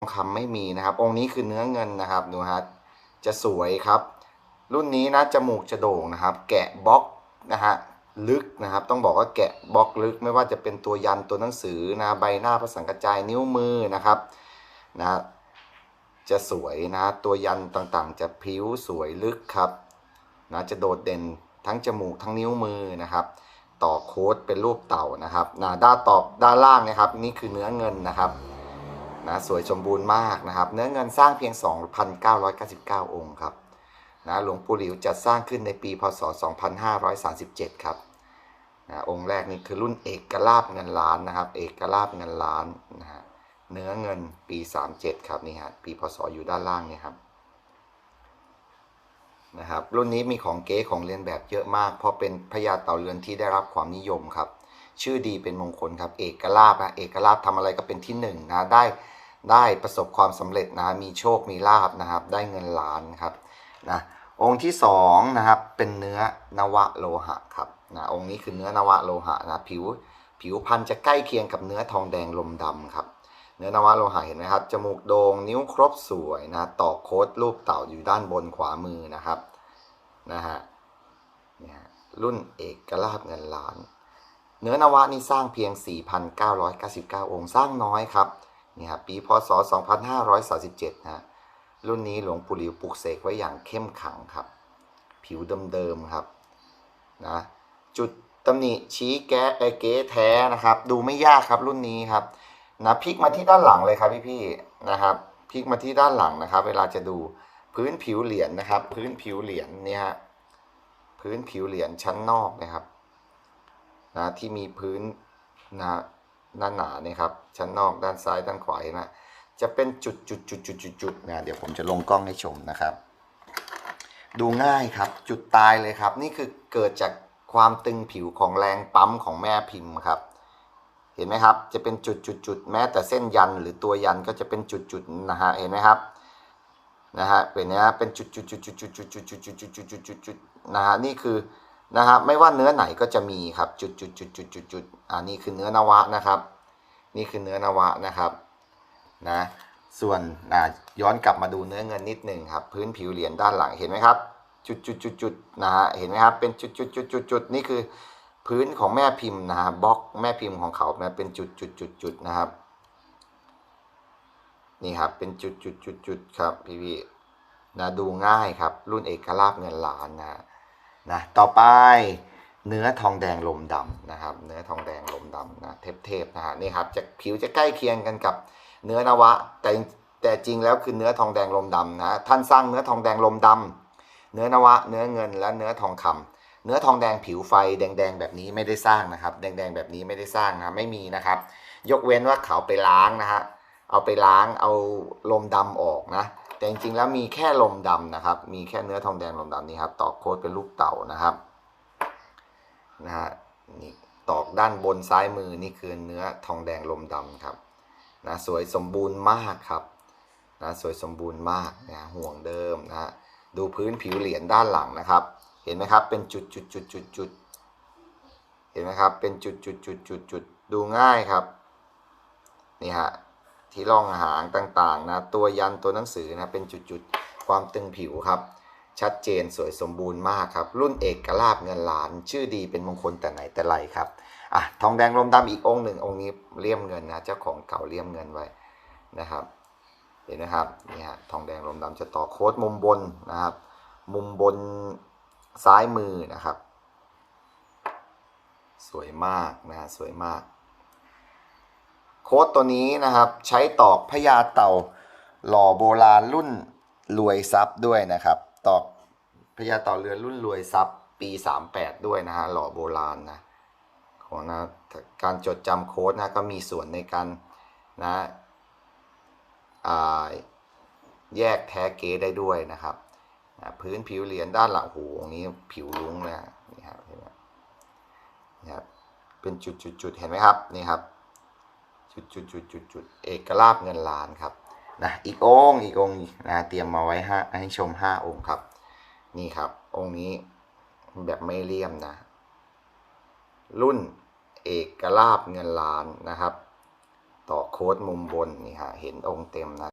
ทองคำไม่มีนะครับ องค์นี้คือเนื้อเงินนะครับดูฮะจะสวยครับ รุ่นนี้นะจมูกจะโด่งนะครับ แกะบล็อกนะฮะลึกนะครับ ต้องบอกว่าแกะบล็อกลึก ไม่ว่าจะเป็นตัวยันตัวหนังสือนะใบหน้าพระสังกระจายนิ้วมือนะครับนะจะสวยนะตัวยันต่างๆ จะพริ้วสวยลึกครับนะจะโดดเด่นทั้งจมูกทั้งนิ้วมือนะครับ ต่อโค้ดเป็นรูปเต่านะครับนะด้านตอบด้านล่างนะครับ นี่คือเนื้อเงินนะครับ นะสวยสมบูรณ์มากนะครับ เนื้อเงินสร้างเพียง 2,999 องค์ครับนะหลวงปู่หลิวจัดสร้างขึ้นในปีพศ 2537 ครับนะองค์แรกนี่คือรุ่นเอกลาบเงินล้านนะครับ เอกลาบเงินล้านนะฮะเนื้อเงินปี 37 ครับนี่ฮะปีพศอยู่ด้านล่างเนี่ยครับนะครับรุ่นนี้มีของเก๊ของเลียนแบบเยอะมาก เพราะเป็นพญาเต่าเรือนที่ได้รับความนิยมครับ ชื่อดีเป็นมงคลครับ เอกลาบนะเอกลาบทำอะไรก็เป็นที่หนึ่งนะได้ ได้ประสบความสำเร็จนะมีโชคมีลาบนะครับ ได้เงินล้านครับนะองค์ที่สองนะครับเป็นเนื้อนวะโลหะครับนะองค์นี้คือเนื้อนวะโลหะนะผิวผิวพันธุ์จะใกล้เคียงกับเนื้อทองแดงลมดำครับ เนื้อนวะโลหะเห็นไหมครับจมูกโดง่งนิ้วครบสวยนะต่อโค้ดรูปเต่าอยู่ด้านบนขวามือนะครับนะฮะเนี่ยรุ่นเอกลาบเงินล้าน เนื้อนวะนี่สร้างเพียง 4,999 องค์สร้างน้อยครับ นี่ครับปีพศ 2537นะรุ่นนี้หลวงปู่หลิวปลุกเสกไว้อย่างเข้มขังครับ ผิวเดิมๆครับนะจุดตำหนิชี้แก้เอ่อเก๊แท้นะครับ ดูไม่ยากครับรุ่นนี้ครับนะพลิกมาที่ด้านหลังเลยครับพี่ๆนะครับพลิกมาที่ด้านหลังนะครับ เวลาจะดูพื้นผิวเหรียญนะครับ พื้นผิวเหรียญเนี่ยพื้นผิวเหรียญชั้นนอกนะครับนะที่มีพื้นนะ หน้าหนาเนี่ยครับชั้นนอกด้านซ้ายด้านขวาเห็นะจะเป็นจุดจุดจุดจุดจุดจุดนะเดี๋ยวผมจะลงกล้องให้ชมนะครับ ดูง่ายครับจุดตายเลยครับ นี่คือเกิดจากความตึงผิวของแรงปั๊มของแม่พิมพ์ครับ เห็นไหมครับ จะเป็นจุดจุดจุดแม้แต่เส้นยันหรือตัวยันก็จะเป็นจุดจุดนะฮะเห็นไหมครับนะฮะเป็นเนี้ยเป็นจุดจุดจุดจุดจุดจุดจุดจุดจุดจุดจุดจุดจุดจุดนะฮะนี่คือ นะฮะไม่ว่าเนื้อไหนก็จะมีครับจุดจุดจุดจุดจุดจุดอ่านี่คือเนื้อนวะนะครับ นี่คือเนื้อนวะนะครับนะส่วนอ่าย้อนกลับมาดูเนื้อเงินนิดหนึ่งครับ พื้นผิวเหรียญด้านหลังเห็นไหมครับ จุดจุดจุดจุดนะฮะเห็นไหมครับเป็นจุดจุดจุดจุดจุดนี่คือพื้นของแม่พิมพ์นะฮะบล็อกแม่พิมพ์ของเขานะเป็นจุดจุดจุดจุดนะครับนี่ครับเป็นจุดจุดจุดจุดครับพี่พี่นะดูง่ายครับรุ่นเอกลาบเงินล้านนะ นะต่อไปเนื้อทองแดงลมดำนะครับ เนื้อทองแดงลมดำนะเทพเทพๆนะฮะนี่ครับจะผิวจะใกล้เคียงกันกับเนื้อนวะ แต่แต่จริงแล้วคือเนื้อทองแดงลมดำนะท่านสร้างเนื้อทองแดงลมดำเนื้อนวะ เนื้อเงินและเนื้อทองคำเนื้อทองแดงผิวไฟแดงๆแบบนี้ไม่ได้สร้างนะครับ แดงๆแบบนี้ไม่ได้สร้างนะไม่มีนะครับ ยกเว้นว่าเขาไปล้างนะฮะเอาไปล้างเอาลมดำออกนะ แต่จริงๆแล้วมีแค่ลมดำนะครับ มีแค่เนื้อทองแดงลมดำนี่ครับ ตอกโค้ดเป็นลูกเต่านะครับนะฮะนี่ตอกด้านบนซ้ายมือนี่คือเนื้อทองแดงลมดำครับนะสวยสมบูรณ์มากครับนะสวยสมบูรณ์มากนะห่วงเดิมนะฮะดูพื้นผิวเหรียญด้านหลังนะครับ เห็นไหมครับเป็นจุดจุดจุดจุดจุดเห็นไหมครับเป็นจุดจุดจุดจุดจุดดูง่ายครับนี่ฮะ ที่ร่องหางต่างๆนะตัวยันตัวหนังสือนะเป็นจุดๆความตึงผิวครับ ชัดเจนสวยสมบูรณ์มากครับ รุ่นเอกลาบเงินล้าน ชื่อดีเป็นมงคลแต่ไหนแต่ไรครับอะทองแดงลมดำอีกองค์หนึ่งองค์นี้เลี่ยมเงินนะเจ้าของเก่าเลี่ยมเงินไว้นะครับ เห็นไหมครับนี่ฮะทองแดงลมดำจะต่อโค้ดมุมบนนะครับ มุมบนซ้ายมือนะครับ สวยมากนะสวยมาก โค้ดตัวนี้นะครับใช้ตอกพญาเต่าหล่อโบราณรุ่นรวยทรัพย์ด้วยนะครับ ตอกพญาเต่าเรือนรุ่นรวยทรัพย์ปี 38 ด้วยนะฮะหล่อโบราณนะของนะการจดจำโค้ดนะก็มีส่วนในการนะอ่าแยกแท้เก๊ได้ด้วยนะครับนะพื้นผิวเหรียญด้านหลังหูตรงนี้ผิวลุ้งนะนี่ครับเห็นไหมครับเป็นจุดๆเห็นไหมครับนี่ครับ จุดจุดจุดจุดจุดเอกลาบเงินล้านครับนะอีกองอีกองนะเตรียมมาไว้ห้าให้ชมห้าองค์ครับ นี่ครับ องค์นี้แบบไม่เลี่ยมนะ รุ่นเอกลาบเงินล้านนะครับ ต่อโค้ดมุมบนนี่ฮะเห็นองค์เต็มนะ